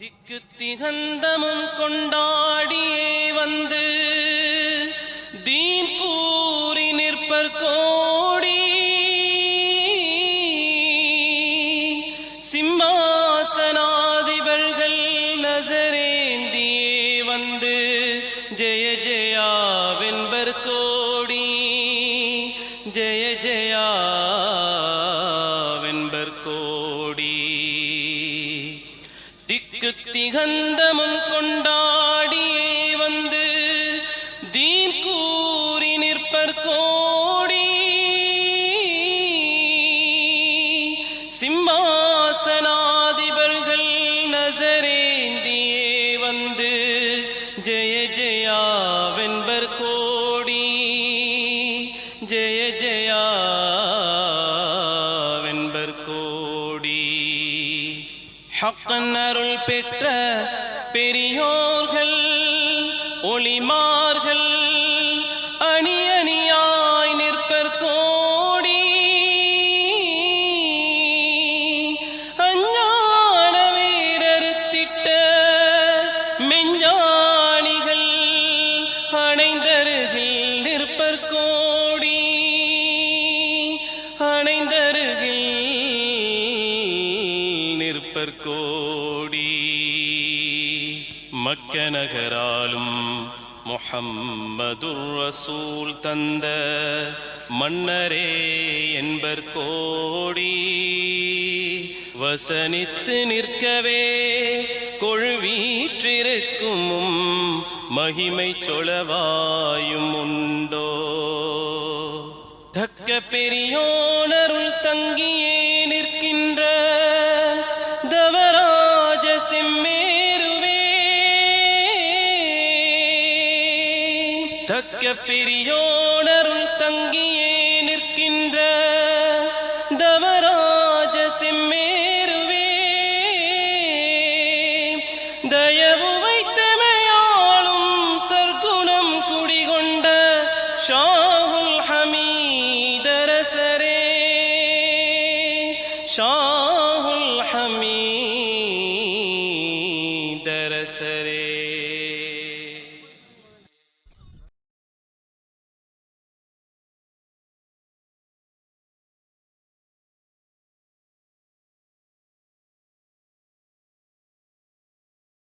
திக்கு திகந்தமும் கொண்டாடியே வந்து தீன் கூறி நிற்பர் கோடி. சிம்மாசனாதிபர்கள் நசரேந்தியே வந்து ஜெய ஜெயா வென்பர் கோடி. ஜெய திருத்திகந்தமும் திகந்தமும் கொண்டாடியே வந்து தீன் கூறி நிற்பர் கோடி. சிம்மாசனாதிபர்கள் நசரேந்தியே வந்து ஜெய ஜெயா வென்பர் கோடி. ஜெய ஜெயா வென்பர் கோடி. ஹக்கன் அருள் பெற்ற பெரியோர்கள் ஒளிமா கோடி மக்க நகராலும் முஹம்மதுர் ரசூல் தந்த மன்னரே என்பர் கோடி. வசனித்து நிற்கவே கொழுவீற்றிருக்கும் மகிமை சொலவாயும் உண்டோ. தக்க பெரியோனருள் தங்கியே தக்க பெரியோனரும் தங்கியே நிற்கின்ற தவராஜ செம்மேருவே. தயவு வைத்தமையாளும் சர்க்குணம் குடிகொண்ட ஷாஹுல் ஹமீதரசரே. ஷாஹுல் ஹமீதரசரே.